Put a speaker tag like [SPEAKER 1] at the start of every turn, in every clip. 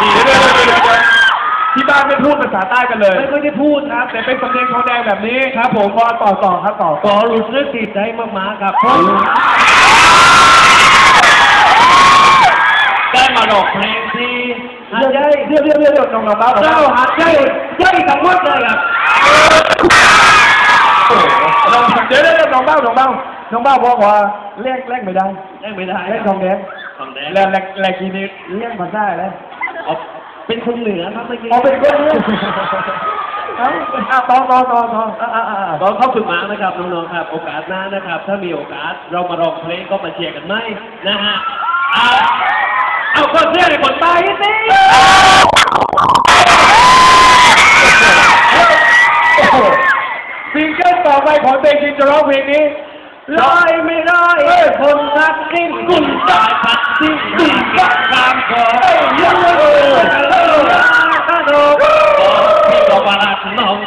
[SPEAKER 1] ดีเดี๋ยวเดี๋ยวเดี๋ยวเดี๋ยวที่บ้านไม่พูดภาษาใต้กันเลย
[SPEAKER 2] ไม่ค่อยได้พูดครับ
[SPEAKER 1] แต่เป็นสำเนียงทองแดงแบบนี้ครับ ผมพอต่อต่อครับต่อ
[SPEAKER 2] ก็รู้สึกดีใจมากๆครับเพราะได้มาร้องเพลงที่หาดใหญ่
[SPEAKER 1] เรียบเรียบเรียบเรียบน้องน้องบ้า
[SPEAKER 2] เจ้าหาดใหญ่ใหญ่ทั้งหมดเลยครับ
[SPEAKER 1] น้องเดี๋ยวเดี๋ยวน้องเบ้าน้องเบ้าน้องเบ้าบอกว่าเรียกเรียกไม่ได้
[SPEAKER 2] ได้ไม่ได้
[SPEAKER 1] เรียกทองแดง
[SPEAKER 2] ทองแดง
[SPEAKER 1] แล้วแรกแรกทีนี้เรียกภาษาอะไร
[SPEAKER 2] เอา เป็นคนเหนือครับเมื่อกี้
[SPEAKER 1] เอาเป็นคนเรียกเอาอะต่อต่อต่อต่ออะอะอะอะ
[SPEAKER 2] ก็เข้าฝึกมานะครับน้องๆครับ โอกาสหน้านะครับ ถ้ามีโอกาสเรามาร้องเพลงก็มาเชียร์กันไหมนะฮะเอาเอาคนเสื้อในคนใต้สิ
[SPEAKER 1] โอ้โหซิงเกิลต่อไปของเตชินจะร้องเพลงนี้
[SPEAKER 2] ร้อยไม่ร้อยคนรักสิ้นกุญสายพัดสิ้นกุญสายตามคอ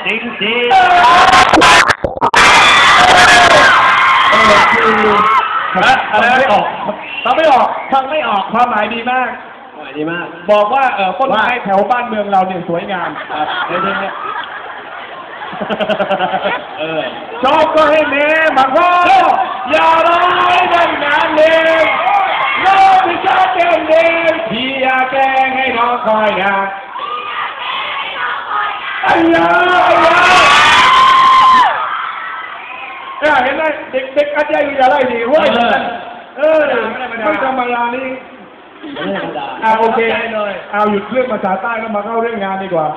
[SPEAKER 2] จริงจริง
[SPEAKER 1] เออคือนะอะไรไม่ออกฟังไม่ออกฟังไม่ออกความหมายดีมาก
[SPEAKER 2] ดีมาก
[SPEAKER 1] บอกว่าเออต้นไม้แถวบ้านเมืองเราเนี่ยสวยงามครับในเพลงเนี้ย
[SPEAKER 2] เออ
[SPEAKER 1] ชอบก็ให้แม่บางพ่ออย่าร้อยดังนานเลยน้องที่ชอบเก่งเด่นพี่อยากแกล้งให้น้องคอยนานอ้ยาอ้ยาเนี่ยเห็นไหมเด็กเด็กอาจารย์อยู่อย่าไล่ดีเว้ยเออไม่ธรรมดานี่
[SPEAKER 2] ไม่ธรรมดา
[SPEAKER 1] เอาโอเคเอาหยุดเรื่องภาษาใต้แล้วมาเข้าเรื่องงานดีกว่า